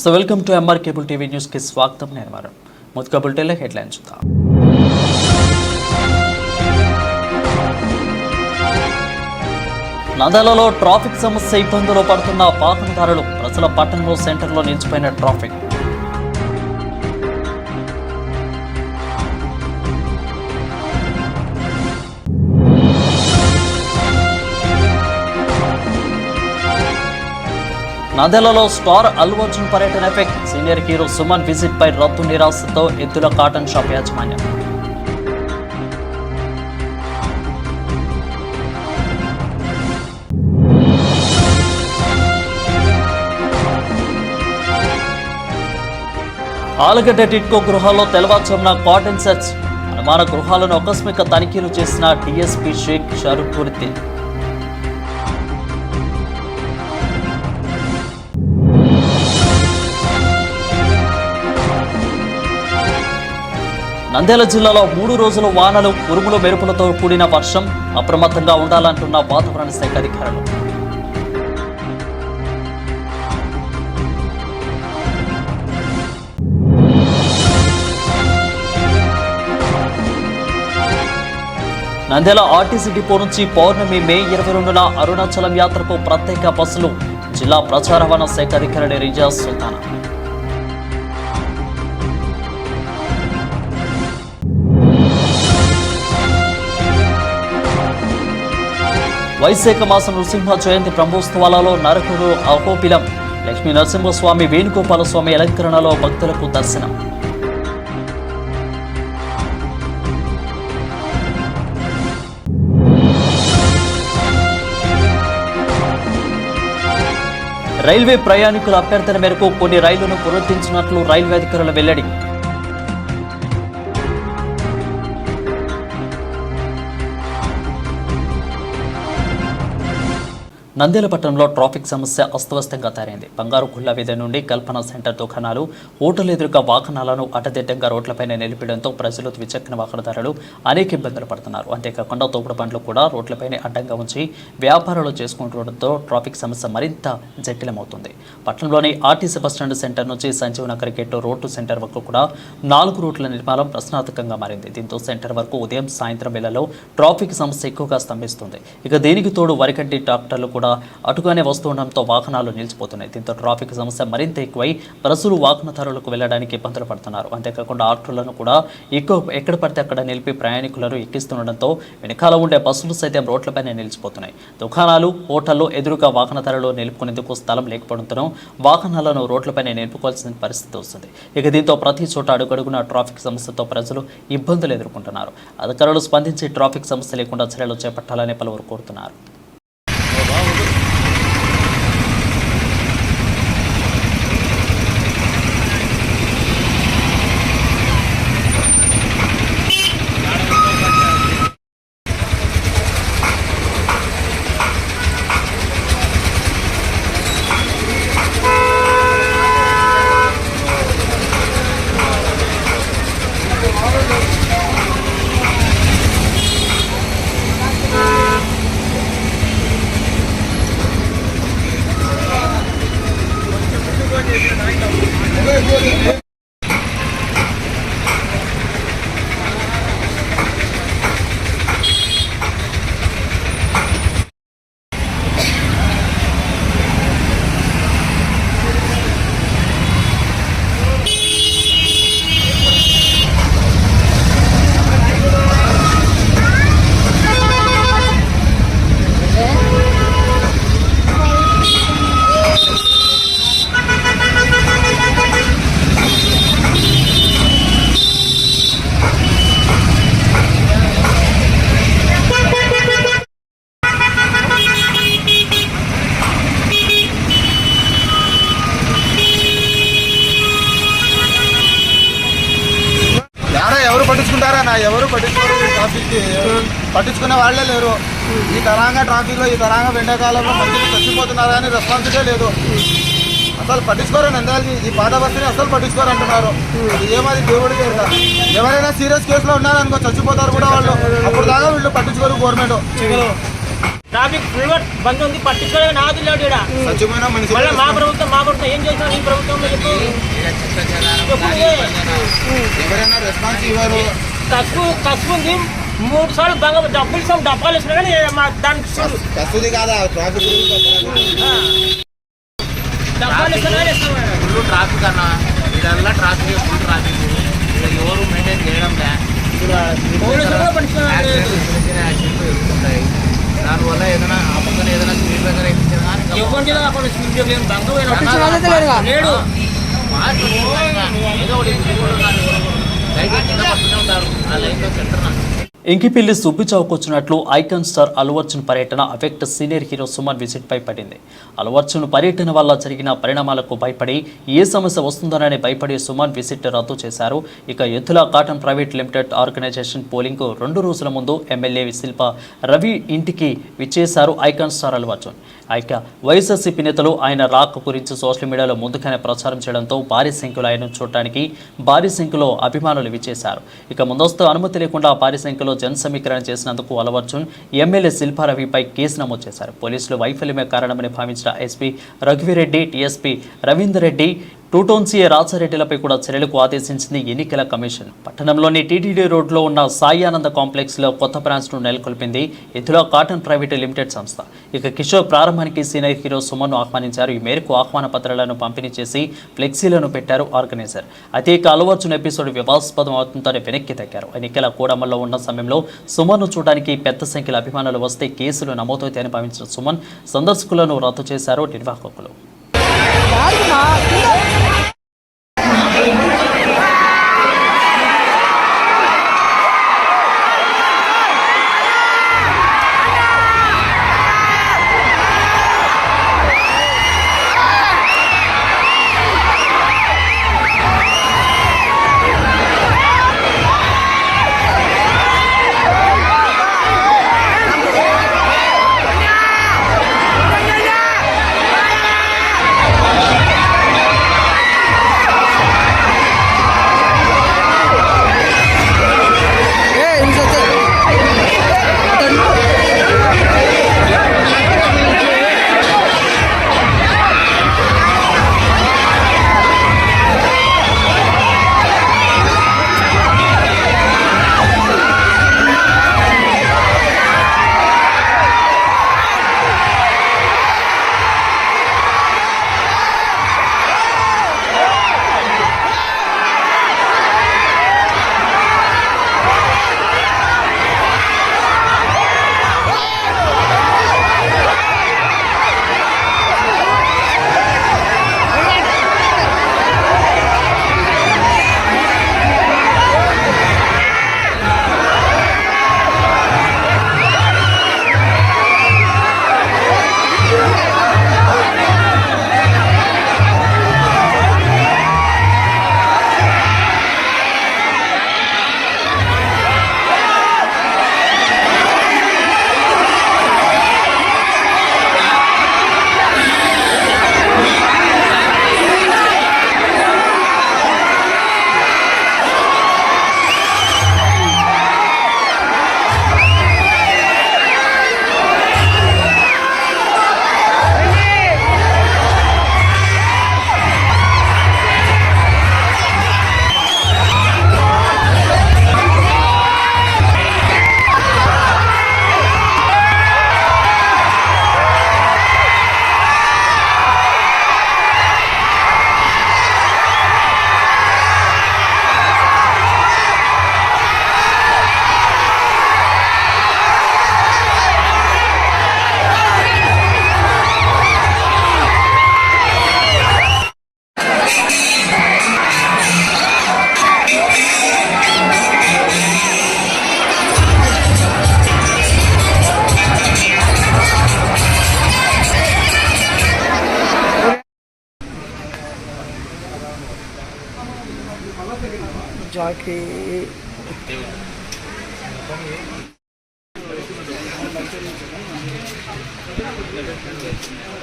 నమస్తే welcome to M R cable TV న్యూస్కి స్వాగతం. నేను వారం మొదటి బులెటిన్లో హెడ్లైన్ చూద్దాం. నందాలలో ట్రాఫిక్ సమస్య ఇబ్బందులు పడుతున్న పాతనదారులు ప్రజల పట్టణంలో సెంటర్లో నిలిచిపోయిన ట్రాఫిక్. నదెలలో స్టార్ అల్లు అర్జున్ పర్యటన effect. Senior hero Suman visit పై రద్దు నిరాశతో ఎద్దుల కాటన్ షాప్ యాజమాన్యం. ఆలగడ్డ టిట్కో గృహాల్లో తెల్లవారుజామున కాటన్ సెట్స్. అనుమాన గృహాలను ఆకస్మిక తనిఖీలు చేసిన డిఎస్పీ షేక్ షరూఫుద్దీన్ నంద్యాల జిల్లాలో మూడు రోజుల వానలు ఉరుములు మెరుపులతో కూడిన వర్షం అప్రమత్తంగా ఉండాలంటున్న వాతావరణ శాఖ అధికారులు. నంద్యాల ఆర్టీసీ డిపో నుంచి పౌర్ణమి మే ఇరవై రెండున అరుణాచలం యాత్రకు ప్రత్యేక బస్సులు జిల్లా ప్రచార రవాణా శాఖ అధికారి రిజాజ్ సుల్తానా. వైశాఖ మాసం నృసింహ జయంతి బ్రహ్మోత్సవాలలో నరకుడు అహోపిలం లక్ష్మీ నరసింహస్వామి వేణుగోపాల స్వామి అలంకరణలో భక్తులకు దర్శనం. రైల్వే ప్రయాణికుల అభ్యర్థన మేరకు కొన్ని రైళ్ళను పునరుద్ధరించినట్లు రైల్వే అధికారులు వెల్లడి. నంద్యాల పట్టణంలో ట్రాఫిక్ సమస్య అస్తవ్యస్తంగా తయారైంది బంగారు గుళ్ళ వీధి నుండి కల్పన సెంటర్ దుకాణాలు హోటల్ ఎదురుగా వాహనాలను అడ్డదిడ్డంగా రోడ్లపైన నిలిపడంతో ప్రజలు ద్విచక్ర వాహనదారులు అనేక ఇబ్బందులు పడుతున్నారు. అంతేకాకుండా తోపుడు బండ్లు కూడా రోడ్లపైన అడ్డంగా ఉంచి వ్యాపారాలు చేసుకుంటుండటంతో ట్రాఫిక్ సమస్య మరింత జటిలమవుతుంది. పట్టణంలోని ఆర్టీసీ బస్టాండ్ సెంటర్ నుంచి Sanjeev Nagar gate road centre వరకు కూడా నాలుగు రోడ్ల నిర్మాణం ప్రశ్నార్థకంగా మారింది. దీంతో సెంటర్ వరకు ఉదయం సాయంత్రం వేళలో ట్రాఫిక్ సమస్య ఎక్కువగా స్తంభిస్తుంది. ఇక దీనికి తోడు వరికంటి ట్రాక్టర్లు కూడా అటుగానే వస్తుండడంతో వాహనాలు నిలిచిపోతున్నాయి. దీంతో ట్రాఫిక్ సమస్య మరింత ఎక్కువై ప్రజలు వాహనదారులకు వెళ్ళడానికి ఇబ్బందులు పడుతున్నారు. అంతేకాకుండా ఆటోలను కూడా ఎక్కువ ఎక్కడ పడితే అక్కడ నిలిపి ప్రయాణికులను ఎక్కిస్తుండడంతో వెనకాల ఉండే బస్సులు సైతం రోడ్లపైనే నిలిచిపోతున్నాయి. దుకాణాలు హోటళ్ళు ఎదురుగా వాహనదారులు నిలుపుకునేందుకు స్థలం లేకపోవడంతో వాహనాలను రోడ్లపైనే నిలుపుకోవాల్సిన పరిస్థితి వస్తుంది. ఇక దీంతో ప్రతి చోట అడుగడుగున ట్రాఫిక్ సమస్యతో ప్రజలు ఇబ్బందులు ఎదుర్కొంటున్నారు. అధికారులు స్పందించి ట్రాఫిక్ సమస్య లేకుండా చర్యలు చేపట్టాలని పలువురు కోరుతున్నారు యాడ ఎవరు పట్టించుకుంటారా నా ఎవరు పట్టించుకోరు ఈ ట్రాఫిక్ పట్టించుకునే వాళ్ళే లేరు. ఈ తరంగా ట్రాఫిక్లో ఈ తరంగా ఎండాకాలంలో మనుషులు చచ్చిపోతున్నారు కానీ రెస్పాన్సిబిలిటీ లేదు. అసలు పట్టించుకోరు నందాలి ఈ పాత బస్సుని అసలు పట్టించుకోరు అంటున్నారు. ఏమది ఎరుక. ఎవరైనా సీరియస్ కేసులో ఉన్నారనుకో చచ్చిపోతారు కూడా వాళ్ళు. అప్పుడు దాకా వీళ్ళు పట్టించుకోరు గవర్నమెంట్. ట్రాఫిక్ ఫుల్ బంద్ ఉంది పట్టించుకోవడానికి నాదు లేడు ఇక్కడ మనిషి మళ్ళీ మా ప్రభుత్వం మా ప్రభుత్వం ఏం చేసినా ఈ ప్రభుత్వంలో చెప్పు. ఎవరైనా రెస్పాన్స్ ఇవ్వరు. తక్కువ తక్కువ ఉంది. మూడు సార్లు బంగ డబ్బులు ఇస్తాం డబ్బాలు ఇస్తున్నా కానీ మా దానికి చూడు కస్తుది కాదా ట్రాఫిక్. డబ్బాలు ఇస్తున్నా ఫుల్ ట్రాఫిక్ అన్న. ఇదల్లా ట్రాఫిక్ ఫుల్ ట్రాఫిక్. ఎవరు మెయింటైన్ చేయడం లే. దానివల్ల ఏదైనా ఆ పక్కన ఏదైనా స్పీడ్ బ్రేకర్ వేయించిన కానీ అక్కడ స్పీడ్ లేడు. ఏదో ఒకటి లైట్ కింద ఉంటారు. ఆ లైన్లో ఇంకిపిల్లి సుబ్బి చౌకొచ్చినట్లు ఐకాన్ స్టార్ అల్లు అర్జున్ పర్యటన affect senior hero Suman visit పై పడింది. అల్లు అర్జున్ పర్యటన వల్ల జరిగిన పరిణామాలకు భయపడి ఏ సమస్య వస్తుందోనని భయపడి సుమన్ విజిట్ రద్దు చేశారు. ఇక ఎద్దుల cotton private limited organisation polling రెండు రోజుల ముందు ఎమ్మెల్యే శిల్ప రవి ఇంటికి విచ్చేశారు ఐకాన్ స్టార్ అల్లు అర్జున్ ఇక వైఎస్ఆర్సీపీ నేతలు ఆయన రాక గురించి సోషల్ మీడియాలో ముందుగానే ప్రచారం చేయడంతో భారీ సంఖ్యలో ఆయన చూడటానికి భారీ సంఖ్యలో అభిమానులు విచ్చేశారు. ఇక ముందస్తు అనుమతి లేకుండా భారీ సంఖ్యలో జన సమీకరణ చేసినందుకు అలవర్జున్ ఎమ్మెల్యే శిల్పారవిపై కేసు నమోదు చేశారు. పోలీసులు వైఫల్యమే కారణమని భావించిన SP Raghuveereddy DSP Ravinder Reddy two town CI రాజారెడ్డిలపై కూడా చర్యలకు ఆదేశించింది ఎన్నికల కమిషన్. పట్టణంలోని టీటీడీ రోడ్లో ఉన్న సాయి ఆనంద కాంప్లెక్స్లో కొత్త బ్రాంచ్ను నెలకొల్పింది ఇందులో కాటన్ ప్రైవేట్ లిమిటెడ్ సంస్థ. ఇక కిషోర్ ప్రారంభానికి సీనియర్ హీరో సుమన్ను ఆహ్వానించారు. ఈ మేరకు ఆహ్వాన పత్రాలను పంపిణీ చేసి ఫ్లెక్సీలను పెట్టారు ఆర్గనైజర్. అయితే ఇక అలవర్చున్ ఎపిసోడ్ వివాదాస్పదం అవుతుందని వెనక్కి తగ్గారు. ఎన్నికల కూడమల్లో ఉన్న సమయంలో సుమన్ను చూడడానికి పెద్ద సంఖ్యలో అభిమానులు వస్తే కేసులు నమోదవుతాయని భావించిన సుమన్ సందర్శకులను రద్దు చేశారు నిర్వాహకులు.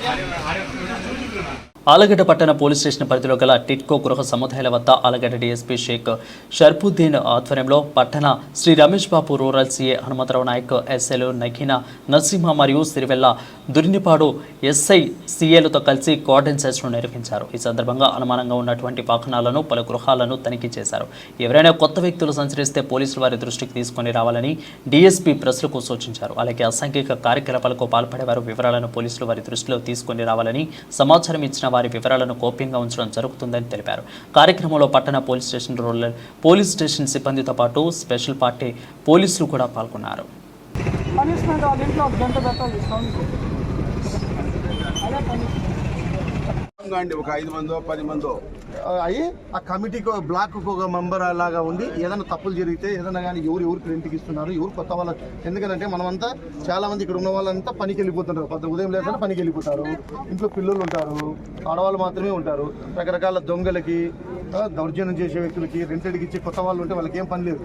ஆடியோ ஆடியோ ఆలగడ్డ పట్టణ పోలీస్ స్టేషన్ పరిధిలో గల టిట్కో గృహ సముదాయాల వద్ద ఆలగడ్డ డీఎస్పీ షేక్ షర్పుద్దీన్ ఆధ్వర్యంలో పట్టణ శ్రీ రమేష్ బాబు రూరల్ సీఏ హనుమంతరావు నాయక్ ఎస్ఐలు నఖీన నరసింహ మరియు సిరివెల్ల దురినిపాడు ఎస్ఐ సీఏలతో కలిసి కార్డన్ సెర్చ్ను నిర్వహించారు. ఈ సందర్భంగా అనుమానంగా ఉన్నటువంటి వాహనాలను పలు గృహాలను తనిఖీ చేశారు. ఎవరైనా కొత్త వ్యక్తులు సంచరిస్తే పోలీసులు వారి దృష్టికి తీసుకొని రావాలని డీఎస్పీ ప్రశ్నకు సూచించారు. అలాగే అసాంఘిక కార్యకలాపాలకు పాల్పడేవారు వివరాలను పోలీసులు వారి దృష్టిలో తీసుకొని రావాలని సమాచారం ఇచ్చిన వారి వివరాలను గోప్యంగా ఉంచడం జరుగుతుందని తెలిపారు. కార్యక్రమంలో పట్టణ police station rural police station సిబ్బందితో పాటు స్పెషల్ పార్టీ పోలీసులు కూడా పాల్గొన్నారు. ఒక ఐదు మందో పది మందో. అయ్యి ఆ కమిటీకి ఒక బ్లాక్ ఒక మెంబర్ లాగా ఉండి ఏదైనా తప్పులు జరిగితే ఏదైనా కానీ ఎవరు ఎవరికి రెంట్కి ఇస్తున్నారు ఎవరు కొత్త వాళ్ళు ఎందుకంటే మనమంతా చాలా మంది ఇక్కడ ఉన్న వాళ్ళంతా పనికి వెళ్ళిపోతుంటారు. కొత్త ఉదయం లేదంటే పనికి వెళ్ళిపోతారు. ఇంట్లో పిల్లలు ఉంటారు. ఆడవాళ్ళు మాత్రమే ఉంటారు. రకరకాల దొంగలకి దౌర్జన్యం చేసే వ్యక్తులకి రెంటెడ్కి ఇచ్చే కొత్త వాళ్ళు ఉంటే వాళ్ళకి ఏం పని లేదు.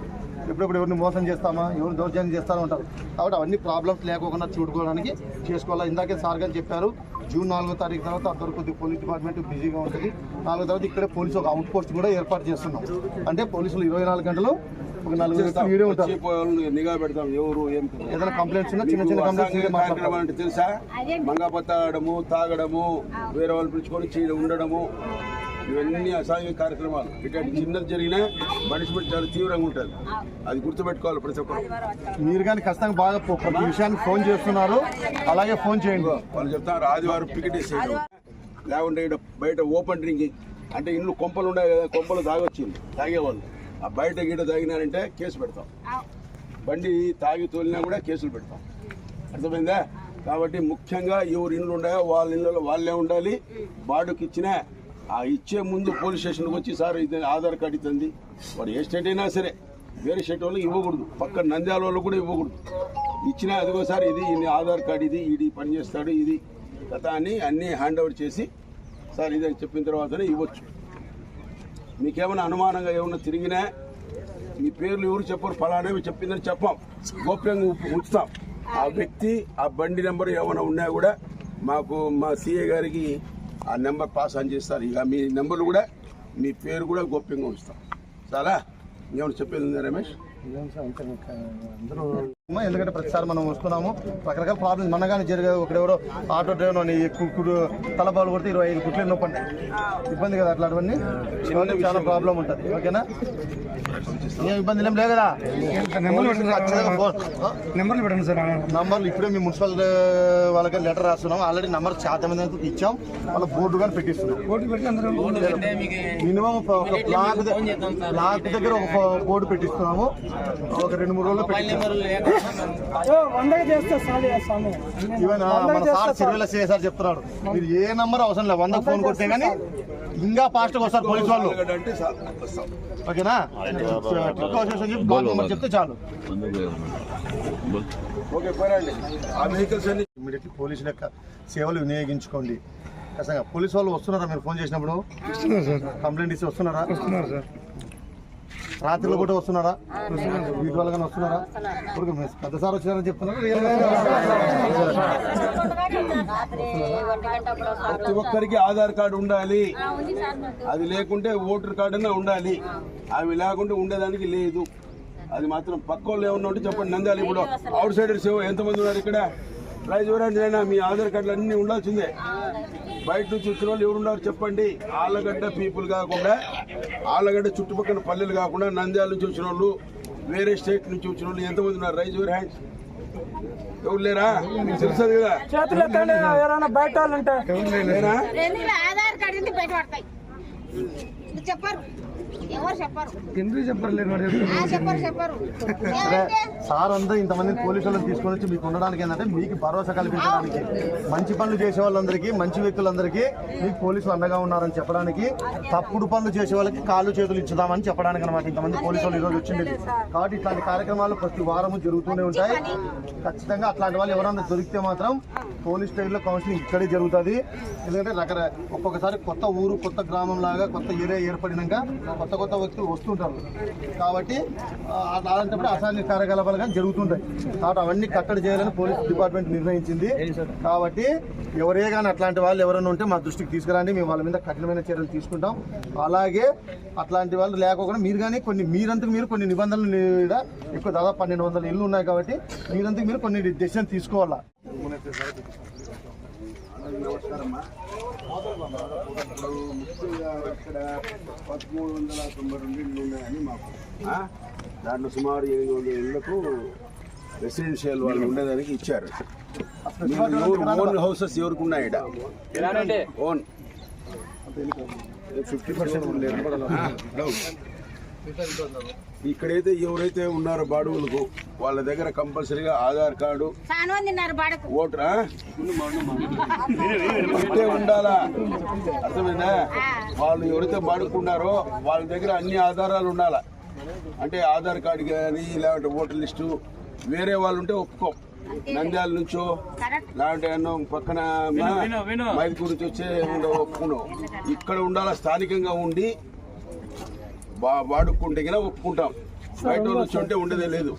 ఎప్పుడెప్పుడు ఎవరిని మోసం చేస్తామా? ఎవరు దౌర్జన్యం చేస్తారో ఉంటారు కాబట్టి అవన్నీ ప్రాబ్లమ్స్ లేకోకుండా చూడుకోవడానికి చేసుకోవాలి. ఇందాకే సార్ గారు చెప్పారు జూన్ నాలుగో తారీఖు తర్వాత అందరూ కొద్దిగా పోలీస్ డిపార్ట్మెంట్ బిజీగా ఉంటుంది. నాలుగో తర్వాత ఇక్కడే పోలీసు ఒక అవుట్ పోస్ట్ కూడా ఏర్పాటు చేస్తున్నాం. అంటే పోలీసులు ఇరవై నాలుగు గంటలు ఒక నలుగురు ఉంటారు. నిఘా పెడతాం. ఎవరు ఏం ఏదైనా కంప్లైంట్స్ ఉన్నా చిన్న చిన్న కంప్లైంట్స్ అంటే తెలుసా? మంగపత్త ఆడము తాగడము వేరే వాళ్ళు పిలుచుకొని ఉండడము. ఇవన్నీ అసాంఘిక కార్యక్రమాలు. ఇట్లాంటి చిన్నది జరిగినా పనిష్మెంట్ చాలా తీవ్రంగా ఉంటుంది. అది గుర్తుపెట్టుకోవాలి ప్రతి ఒక్కరు. మీరు కానీ ఖచ్చితంగా బాగా ప్రతి విషయానికి ఫోన్ చేస్తున్నారు. అలాగే ఫోన్ చేయండి. వాళ్ళు చెప్తారు ఆదివారం పికెట్ వేసేయడం. లేకుంటే ఈడ బయట ఓపెన్ డ్రింకింగ్ అంటే ఇండ్లు కొంపలు ఉన్నాయి కదా కొంపలు తాగొచ్చింది తాగేవాళ్ళు. ఆ బయట గీట తాగినారంటే కేసు పెడతాం. బండి తాగి తోలినా కూడా కేసులు పెడతాం. అర్థమైందా? కాబట్టి ముఖ్యంగా ఎవరు ఇండ్లు ఉన్నాయో వాళ్ళ ఇళ్ళలో వాళ్ళే ఉండాలి. బాడుకి ఇచ్చిన ఆ ఇచ్చే ముందు పోలీస్ స్టేషన్కి వచ్చి సార్ ఇది ఆధార్ కార్డు ఇస్తుంది వాడు ఏ స్టేట్ అయినా సరే వేరే స్టేట్ వాళ్ళకి ఇవ్వకూడదు. పక్క నంద్యాల వాళ్ళు కూడా ఇవ్వకూడదు. ఇచ్చినా అదిగోసారి ఇది ఈయన ఆధార్ కార్డు ఇది ఇది పనిచేస్తాడు ఇది గత అని అన్నీ హ్యాండ్ ఓవర్ చేసి సార్ ఇది అని చెప్పిన తర్వాతనే ఇవ్వచ్చు. మీకేమైనా అనుమానంగా ఏమన్నా తిరిగినా మీ పేర్లు ఎవరు చెప్పరు ఫలానేవి చెప్పిందని చెప్పాం. గోప్యంగా ఉంచుతాం. ఆ వ్యక్తి ఆ బండి నెంబర్ ఏమైనా ఉన్నా కూడా మాకు మా సీఏ గారికి ఆ నెంబర్ పాస్ ఆన్ చేస్తారు. ఇక మీ నెంబర్లు కూడా మీ పేరు కూడా గోప్యంగా ఉంచుతాం. చాలా ఏమైనా చెప్పేది ఉందా రమేష్? ఎందుకంటే ప్రతిసారి మనం వస్తున్నాము. రకరకాల ప్రాబ్లమ్స్ మన కానీ జరిగే ఒకడెవరో ఆటో డ్రైవర్ అని కుక్కుడు తలబాలు కొడితే ఇరవై ఐదు కుట్లు పడ్డాయి. ఇబ్బంది కదా అట్లాంటివన్నీ? చాలా ప్రాబ్లం ఉంటుంది. ఓకేనా? ఏం ఇబ్బంది ఏం లేదు కదా నెంబర్లు పెట్టండి సార్. నంబర్లు ఇప్పుడే మీ మున్సిపల్ వాళ్ళకి లెటర్ రాస్తున్నాం. ఆల్రెడీ నంబర్ చాలా మంది ఇచ్చాం. వాళ్ళ బోర్డు కానీ పెట్టిస్తున్నాం. ఓటు పెట్టి అందరూ మినిమం ఒక బ్లాక్ దగ్గర ఒక బోర్డు పెట్టిస్తున్నాము. ఒక రెండు మూడు రోజులు పెట్టిస్తాం. వందగా చేస్తే చాలు స్వామి ఈవెన్ మన సార్ సిఐ సార్ చెప్తున్నాడు. మీరు ఏ నంబర్ అవసరం లేదు. వంద ఫోన్ కొడితే కానీ ఇంకా ఫాస్ట్గా వస్తారు పోలీసు వాళ్ళు. ఓకేనా? నెంబర్ చెప్తే చాలు. ఓకే పోరండి ఆ వెహికల్స్ అన్ని ఇమీడియట్లీ పోలీసుల యొక్క సేవలు వినియోగించుకోండి. ఖచ్చితంగా. పోలీసు వాళ్ళు వస్తున్నారా? మీరు ఫోన్ చేసినప్పుడు? కంప్లైంట్ ఇస్తే వస్తున్నారా? వస్తున్నారు సార్. రాత్రిలో కూడా వస్తున్నారా వీటి వల్ల కానీ వస్తున్నారా మీరు పెద్ద సార్ వచ్చినారని చెప్తున్నారు. ప్రతి ఒక్కరికి ఆధార్ కార్డు ఉండాలి. అది లేకుంటే ఓటర్ కార్డు అన్నా ఉండాలి. అవి లేకుంటే ఉండేదానికి లేదు. అది మాత్రం పక్క వాళ్ళు ఏమన్నా ఉంటే చెప్పండి. నంద్యాల ఇప్పుడు అవుట్ సైడర్స్ ఎంతమంది ఉన్నారు ఇక్కడ? ప్రైజ్ ఎవరైనా మీ ఆధార్ కార్డులు అన్నీ ఉండాల్సిందే. బయట నుంచి వచ్చిన వాళ్ళు ఎవరు ఉన్నారు చెప్పండి. ఆళ్ళగడ్డ పీపుల్ కాకుండా ఆళ్ళగడ్డ చుట్టుపక్కల పల్లెలు కాకుండా నంద్యాల నుంచి వచ్చిన వాళ్ళు వేరే స్టేట్ నుంచి వచ్చిన వాళ్ళు ఎంతమంది ఉన్నారు? Raise your hands. ఎవరు లేరా? మీకు తెలుస్తుంది కదా. చేతులు ఎత్తండి ఎవరైనా బయట వాళ్ళు ఉంటే. లేరా? చెప్పరు. ఎందుకు చెప్పరు చెప్పరు సరే అంతా ఇంతమంది పోలీసులను తీసుకొని వచ్చి మీకు ఉండడానికి ఏంటంటే మీకు భరోసా కల్పించడానికి మంచి పనులు చేసే వాళ్ళందరికీ మంచి వ్యక్తులందరికీ మీకు పోలీసులు అండగా ఉన్నారని చెప్పడానికి తప్పుడు పనులు చేసే వాళ్ళకి కాళ్ళు చేతులు ఇచ్చుదామని చెప్పడానికి అనమాట ఇంతమంది పోలీసు వాళ్ళు ఈరోజు వచ్చిండేది. కాబట్టి ఇట్లాంటి కార్యక్రమాలు ప్రతి వారము జరుగుతూనే ఉంటాయి. ఖచ్చితంగా అట్లాంటి వాళ్ళు ఎవరైనా దొరికితే మాత్రం పోలీస్ స్టేషన్లో కౌన్సిలింగ్ ఇక్కడే జరుగుతుంది. ఎందుకంటే రకర ఒక్కొక్కసారి కొత్త ఊరు కొత్త గ్రామం లాగా కొత్త ఏరియా ఏర్పడినాక కొత్త కొత్త వ్యక్తులు వస్తుంటారు. కాబట్టి అలాంటప్పుడు అసాంఘిక కార్యకలాపాలు కానీ జరుగుతుంటాయి. కాబట్టి అవన్నీ కట్టడి చేయాలని పోలీస్ డిపార్ట్మెంట్ నిర్ణయించింది. కాబట్టి ఎవరే కానీ అట్లాంటి వాళ్ళు ఎవరైనా ఉంటే మా దృష్టికి తీసుకురండి. మేము వాళ్ళ మీద కఠినమైన చర్యలు తీసుకుంటాం. అలాగే అట్లాంటి వాళ్ళు లేకోకుండా మీరు కానీ కొన్ని మీరంతకు మీరు కొన్ని నిబంధనలు ఎక్కువ దాదాపు పన్నెండు వందల ఇల్లు ఉన్నాయి కాబట్టి మీరంతకు మీరు కొన్ని డెసిషన్ తీసుకోవాలా? నమస్కారమ్మా. ఇప్పుడు ముఖ్యంగా ఇక్కడ పదమూడు వందల తొంభై రెండు ఇళ్ళు ఉన్నాయని మాకు ఆ? దాంట్లో సుమారు ఎనిమిది వందల ఇళ్ళకు రెసిడెన్షియల్ వాళ్ళు ఉండేదానికి ఇచ్చారు. ఓన్ హౌసెస్ ఎవరికి ఉన్నాయి? ఓన్. ఫిఫ్టీ పర్సెంట్ ఇక్కడైతే ఎవరైతే ఉన్నారో బాడుగులకు వాళ్ళ దగ్గర కంపల్సరీగా ఆధార్ కార్డు ఓటరా ఉంటే ఉండాలా? అర్థమైందా? వాళ్ళు ఎవరైతే బాడుకున్నారో వాళ్ళ దగ్గర అన్ని ఆధారాలు ఉండాలా? అంటే ఆధార్ కార్డు కానీ లేదంటే ఓటర్ లిస్టు వేరే వాళ్ళు ఉంటే ఒప్పుకో. నంద్యాల నుంచో లేదంటే ఎన్నో పక్కన మైదుకూరు నుంచి వచ్చే ఉండవు ఒప్పుకున్నావు ఇక్కడ ఉండాలా స్థానికంగా ఉండి వాడుకుంటే కన్నా ఒప్పుకుంటాం. బయట వాళ్ళు వచ్చి ఉంటే ఉండేదే లేదు.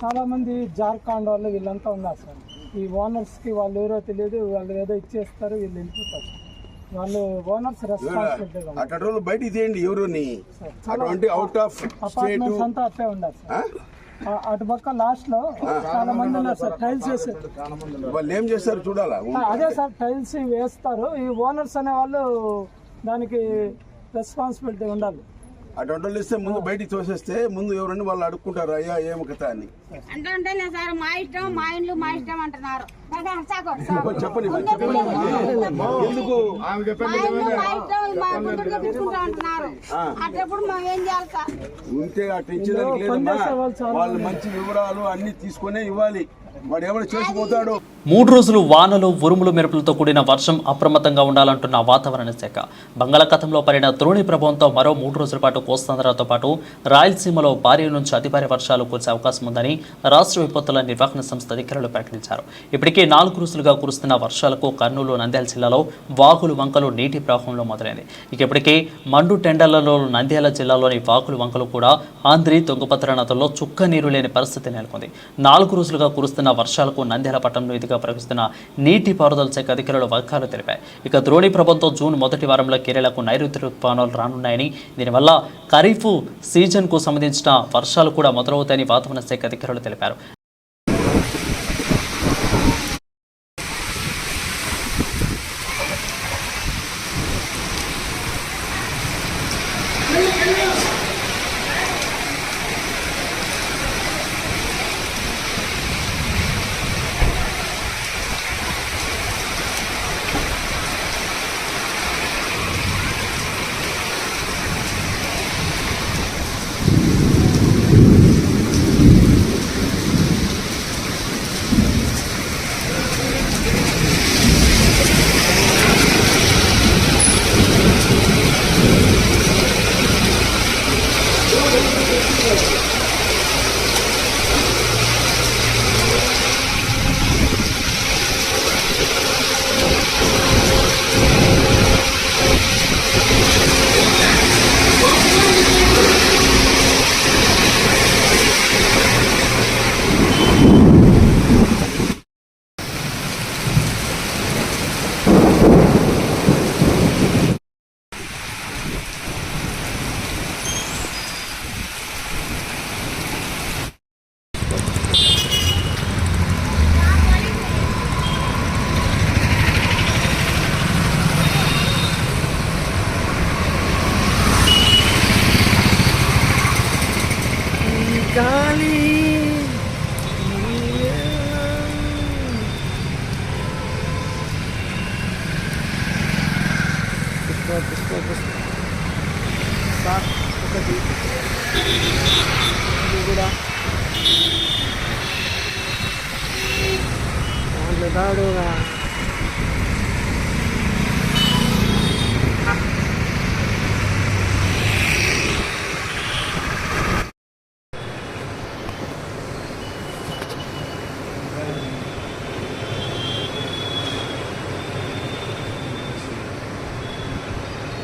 చాలా మంది జార్ఖండ్ వాళ్ళు వీళ్ళంతా ఉన్నారు సార్. ఈ ఓనర్స్కి వాళ్ళు ఎవరో తెలియదు వాళ్ళు ఏదో ఇచ్చేస్తారు వీళ్ళు వెళ్ళిపోతారు. వాళ్ళు ఓనర్స్ రెస్పాన్సిబిలిటీ అక్కడ రోజులు బయట తీయండి ఎవరుని. అటువంటి అవుట్ ఆఫ్ అపార్ట్మెంట్స్ అంతా అట్టే ఉన్నారు సార్. అటు పక్క లాస్ట్లో చాలా మంది ఉన్నారు సార్ టైల్స్ వేసి వాళ్ళు ఏం చేస్తారు చూడాలా? అదే సార్ టైల్స్ వేస్తారు. ఈ ఓనర్స్ అనే వాళ్ళు దానికి రెస్పాన్సిబిలిటీ ఉండాలి. అటువంటి వాళ్ళు ఇస్తే ముందు బయటికి తోసేస్తే ముందు ఎవరన్నా వాళ్ళు అడుక్కుంటారు అయ్యా ఏం కథ అని. అంటే అంటే సార్ మా ఇష్టం మా ఇండ్లు మా ఇష్టం అంటున్నారు. చెప్పండి ఎందుకు? ఉంటే అట్లా ఇచ్చేదానికి లేదమ్మా. వాళ్ళు మంచి వివరాలు అన్ని తీసుకునే ఇవ్వాలి. వాడు చేసిపోతాడు. మూడు రోజులు వానలు ఉరుములు మెరుపులతో కూడిన వర్షం అప్రమత్తంగా ఉండాలంటున్న వాతావరణ శాఖ. బంగాళాఖాతంలో పడిన ద్రోణి ప్రభావంతో మరో మూడు రోజుల పాటు కోస్తాంధ్రతో పాటు రాయలసీమలో భారీ నుంచి అతి భారీ వర్షాలు కురిసే అవకాశం ఉందని రాష్ట్ర విపత్తుల నిర్వహణ సంస్థ అధికారులు ప్రకటించారు. ఇప్పటికే నాలుగు రోజులుగా కురుస్తున్న వర్షాలకు కర్నూలు నంద్యాల జిల్లాలో వాగులు వంకలు నీటి ప్రవాహంలో మొదలైంది ఇక ఇప్పటికే మండు టెండర్లలో నంద్యాల జిల్లాలోని వాగులు వంకలు కూడా ఆంధ్రి తుంగభద్ర నదుల్లో చుక్క నీరు లేని పరిస్థితి నెలకొంది. నాలుగు రోజులుగా కురుస్తున్న వర్షాలకు నంద్యాల పట్టణంలో ఇదిగా ప్రవహిస్తున్న నీటి పారుదల శాఖ అధికారులు వర్గాలు తెలిపాయి. ఇక ద్రోణి ప్రభుత్వం జూన్ మొదటి వారంలో కేరళకు నైరుతి ఋతుపవనాలు రానున్నాయని దీనివల్ల ఖరీఫ్ సీజన్కు సంబంధించిన వర్షాలు కూడా మొదలవుతాయని వాతావరణ శాఖ అధికారులు తెలిపారు.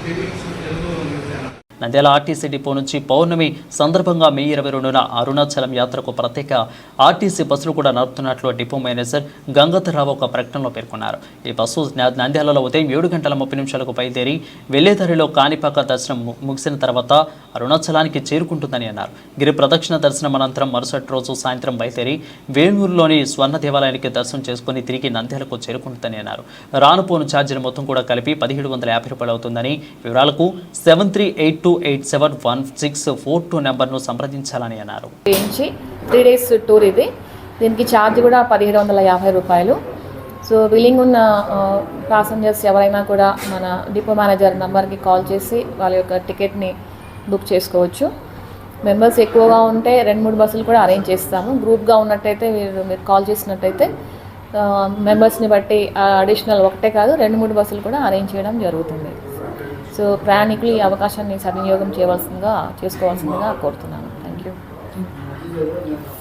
セビングどうなんですか నంద్యాల ఆర్టీసీ డిపో నుంచి పౌర్ణమి సందర్భంగా మే ఇరవై రెండున అరుణాచలం యాత్రకు ప్రత్యేక ఆర్టీసీ బస్సులు కూడా నడుపుతున్నట్లు డిపో మేనేజర్ గంగధరరావు ఒక ప్రకటనలో పేర్కొన్నారు. ఈ బస్సు నంద్యాలలో ఉదయం ఏడు గంటల ముప్పై నిమిషాలకు బయలుదేరి వెళ్ళేదారిలో కాణిపాక దర్శనం ము- ముగిసిన తర్వాత అరుణాచలానికి చేరుకుంటుందని అన్నారు. గిరి ప్రదక్షిణ దర్శనం అనంతరం మరుసటి రోజు సాయంత్రం బయలుదేరి వేణూరులోని స్వర్ణ దేవాలయానికి దర్శనం చేసుకుని తిరిగి నంద్యాలకు చేరుకుంటుందని అన్నారు. రానుపోను ఛార్జీలు మొత్తం కూడా కలిపి పదిహేడు వందల యాభై రూపాయలు అవుతుందని వివరాలకు seven three eight two eight seven one six four two నెంబర్ను సంప్రదించాలని అన్నారు. త్రీ డేస్ టూర్ ఇది. దీనికి ఛార్జ్ కూడా పదిహేడు వందల యాభై రూపాయలు. సో విల్లింగ్ ఉన్న ప్యాసింజర్స్ ఎవరైనా కూడా మన డిపో మేనేజర్ నెంబర్కి కాల్ చేసి వాళ్ళ యొక్క టికెట్ని బుక్ చేసుకోవచ్చు. మెంబర్స్ ఎక్కువగా ఉంటే రెండు మూడు బస్సులు కూడా అరేంజ్ చేస్తాము. గ్రూప్గా ఉన్నట్టయితే మీరు మీరు కాల్ చేసినట్టయితే మెంబర్స్ని బట్టి అడిషనల్ ఒకటే కాదు రెండు మూడు బస్సులు కూడా అరేంజ్ చేయడం జరుగుతుంది. సో ప్రయాణికులు ఈ అవకాశాన్ని సద్వినియోగం చేయవలసిందిగా చేసుకోవాల్సిందిగా కోరుతున్నాను. థ్యాంక్ యూ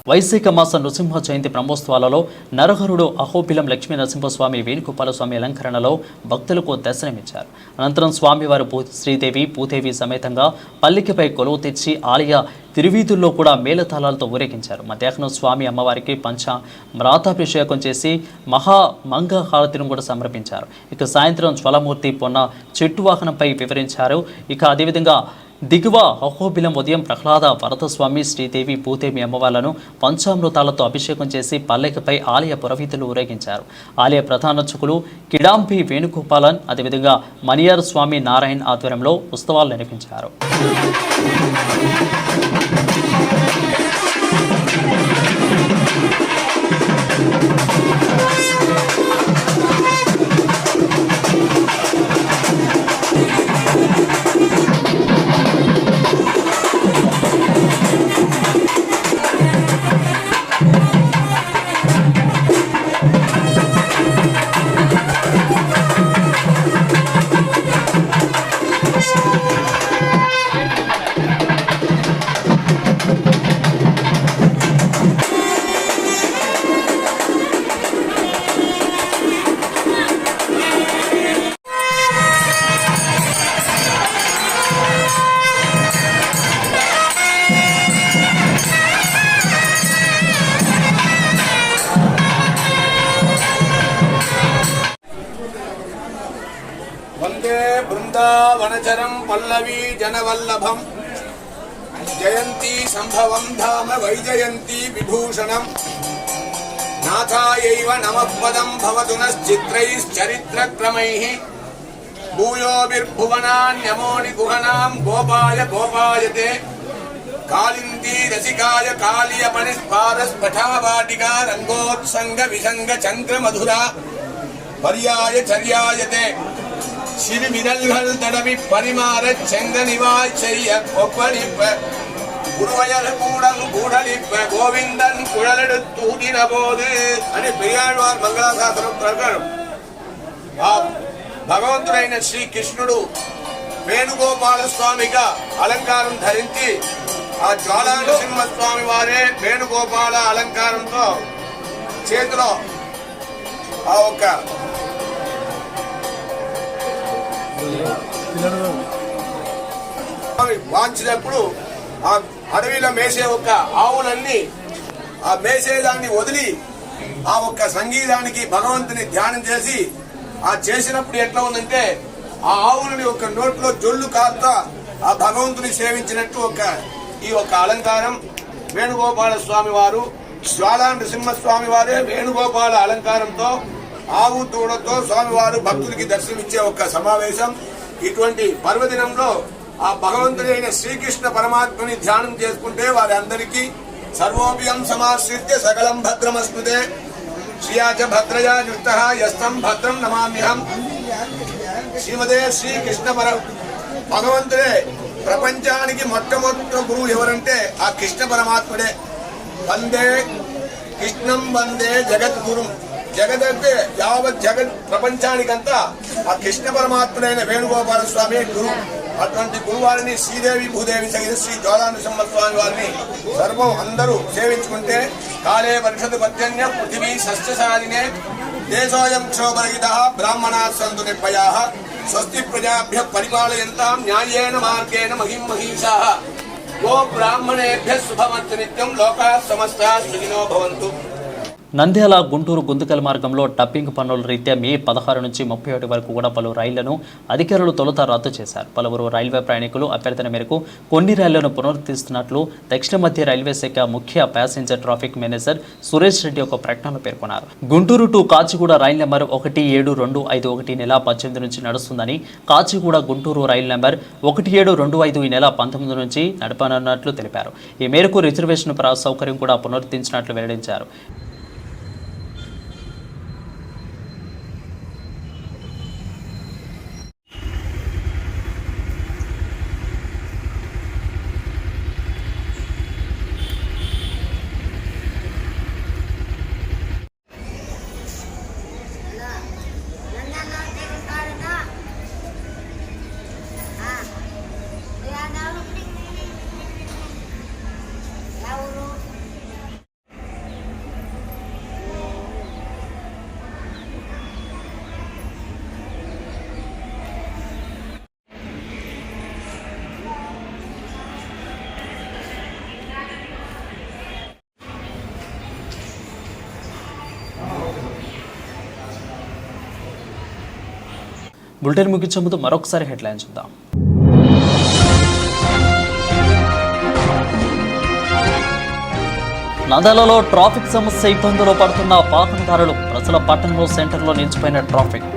వైశాఖ మాస నృసింహ జయంతి బ్రహ్మోత్సవాలలో నరహరుడు అహోబిలం లక్ష్మీ నరసింహస్వామి వేణుగోపాల స్వామి అలంకరణలో భక్తులకు దర్శనమిచ్చారు. అనంతరం స్వామివారు శ్రీదేవి భూదేవి సమేతంగా పల్లికపై కొలువు తెచ్చి ఆలయ తిరువీధుల్లో కూడా మేళతాళాలతో ఊరేగించారు. మధ్యాహ్నం స్వామి అమ్మవారికి పంచ మ్రాతాభిషేకం చేసి మహా మంగ హారతిని కూడా సమర్పించారు. ఇక సాయంత్రం జ్వలమూర్తి పొన్న చెట్టు వాహనంపై వివరించారు. ఇక అదేవిధంగా దిగువ అహోబిలం ఉదయం ప్రహ్లాద వరదస్వామి శ్రీదేవి భూదేవి అమ్మవార్లను పంచామృతాలతో అభిషేకం చేసి పల్లెకపై ఆలయ పురవీధులు ఊరేగించారు. ఆలయ ప్రధాన కిడాంబి కిడాంపి వేణుగోపాలన్ అదేవిధంగా మణియార్ స్వామి నారాయణ్ ఆధ్వర్యంలో ఉత్సవాలు నిర్వహించారు. బృందావనచరం పల్లవీ జనవల్లభం జయంతి సంభవం ధామ వైజయంతి విభూషణం నాథాయైవ నమఃపదం భవతు నశ్చిత్రైశ్చరిత్రక్రమైః భూయోభిర్భువనాన్యమోని గుహనాం గోపాయ గోపాయతే కాళిందీ రసికాయ కాళియ పణిస్పారస్ఫటావాటికా రంగోత్సంగ சிறு விரல்கள் தடவி பரிமாற செங்கனிவாய் செய்ய கொப்பளிப்ப குருவயல் கூடம் கூடலிப்ப. கோவிந்தன் போது అని పెరియాழ்వార్ మంగళాశాసనం ప్రకారం ఆ భగవంతుడైన శ్రీ కృష్ణుడు వేణుగోపాల స్వామిగా అలంకారం ధరించి ఆ జ్వాలానరసింహ స్వామి వారే వేణుగోపాల అలంకారంతో చేతిలో ఆ ఒక మార్చినప్పుడు ఆ అడవిలో మేసే ఒక ఆవులన్నీ ఆ మేసేదాన్ని వదిలి ఆ ఒక్క సంగీతానికి భగవంతుని ధ్యానం చేసి ఆ చేసినప్పుడు ఎట్లా ఉందంటే ఆ ఆవులని ఒక నోట్లో జొల్లు కాస్తా ఆ భగవంతుని సేవించినట్టు ఒక ఈ ఒక అలంకారం వేణుగోపాల స్వామి వారు జ్వాలా నృసింహస్వామి వారే వేణుగోపాల అలంకారంతో ఆవు తూడతో స్వామివారు భక్తులకి దర్శనమిచ్చే ఒక సమావేశం. ఇటువంటి పర్వదినంలో ఆ భగవంతుడైన శ్రీకృష్ణ పరమాత్మని ధ్యానం చేసుకుంటే వారి అందరికీ సర్వోపియం సమాశ్రిత్య సకలం భద్రమస్మృతే. శ్రియాచ భద్రయా యుక్త యస్తం భద్రం నమామ్యహం. శ్రీమదే శ్రీకృష్ణ పర భగవంతుడే ప్రపంచానికి మొట్టమొదటి గురువు ఎవరంటే ఆ కృష్ణ పరమాత్ముడే. వందే కృష్ణం వందే జగద్గురు. జగత్ యావత్ జగత్ ప్రపంచానికంతా ఆ కృష్ణ పరమాత్ముడైన వేణుగోపాల స్వామి గురు. అటువంటి గురువారిని శ్రీదేవి భూదేవి సహిత శ్రీ జ్వాలానృసింహ స్వామి వారిని సర్వం అందరూ సేవించుకుంటే కాలే పరిషత్ పర్జన్య పృథివీ సస్యసాధినే దేశోయం క్షోభరహిత బ్రాహ్మణా సంతు నిర్భయా స్వస్తి ప్రజాభ్య పరిపాలయంతాం న్యాయేన మార్గేణ మహిం మహిషా. గో బ్రాహ్మణేభ్య శుభమస్తు నిత్యం లోకా సమస్త సుఖినో భవంతు. నంద్యాల గుంటూరు గుంతకల్ మార్గంలో టప్పింగ్ పనుల రీత్యా మే పదహారు నుంచి ముప్పై ఒకటి వరకు కూడా పలు రైళ్ళను అధికారులు తొలుత రద్దు చేశారు. పలువురు రైల్వే ప్రయాణికులు అభ్యర్థన మేరకు కొన్ని రైళ్ళను పునరుద్ధరిస్తున్నట్లు దక్షిణ మధ్య రైల్వే శాఖ ముఖ్య passenger traffic manager Suresh Reddy ఒక ప్రకటనలో పేర్కొన్నారు. Guntur to Kacheguda rail number ఒకటి ఏడు రెండు ఐదు ఒకటి నెల పద్దెనిమిది నుంచి నడుస్తుందని కాచిగూడ గుంటూరు రైల్ నెంబర్ ఒకటి ఏడు రెండు ఐదు ఈ నెల పంతొమ్మిది నుంచి నడపనున్నట్లు తెలిపారు. ఈ మేరకు రిజర్వేషన్ సౌకర్యం కూడా పునరుద్ధరించినట్లు వెల్లడించారు. బులెటిన్ ముగించే ముందు మరొకసారి హెడ్లైన్ చూద్దాం. నంద్యాలలో ట్రాఫిక్ సమస్య ఇబ్బందులు పడుతున్న వాహనదారులు ప్రజల పట్టణంలో సెంటర్లో నిలిచిపోయిన ట్రాఫిక్.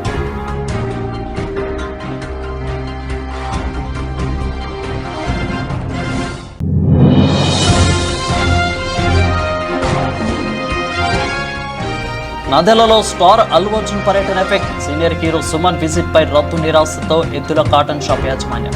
నదెలలో స్టార్ అల్లు అర్జున్ పర్యటన effect. Senior hero Suman visit పై రద్దు నిరాశతో ఎద్దుల కాటన్ షాప్ యాజమాన్యం.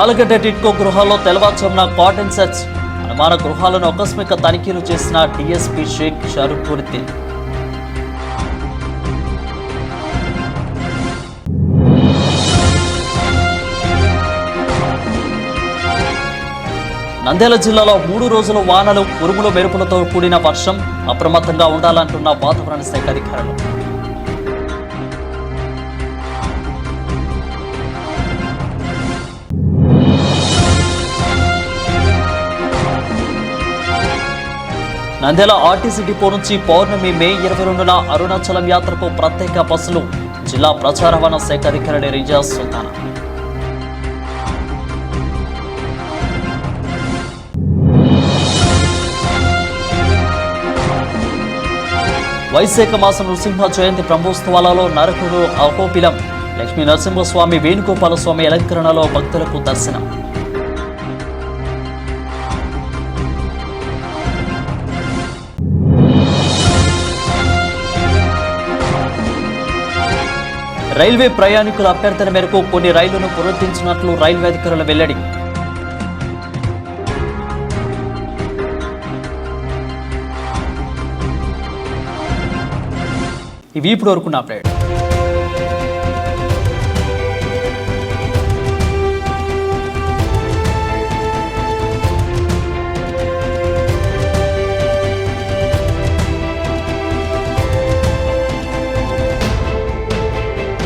ఆలగడ్డ టిట్కో గృహాల్లో తెల్లవారుజామున కాటన్ సెట్స్. అనుమాన గృహాలను ఆకస్మిక తనిఖీలు చేసిన డిఎస్పీ షేక్ షరూఫుద్దీన్ నంద్యాల జిల్లాలో మూడు రోజులు వానలు ఉరుములు మెరుపులతో కూడిన వర్షం అప్రమత్తంగా ఉండాలంటున్న వాతావరణ శాఖ అధికారులు. నంద్యాల ఆర్టీసీ డిపో నుంచి పౌర్ణమి మే ఇరవై రెండున అరుణాచలం యాత్రకు ప్రత్యేక బస్సులు జిల్లా ప్రచార రవాణా శాఖ అధికారి రిజాజ్ సుల్తానా. వైశాఖ మాసం నృసింహ జయంతి బ్రహ్మోత్సవాలలో నరకుడు అహోపిలం లక్ష్మీ నరసింహస్వామి వేణుగోపాల స్వామి అలంకరణలో భక్తులకు దర్శనం. రైల్వే ప్రయాణికుల అభ్యర్థన మేరకు కొన్ని రైళ్ళను పునరుద్ధరించినట్లు రైల్వే అధికారులు వెల్లడి. ఇవి ఇప్పుడు నా అప్డేట్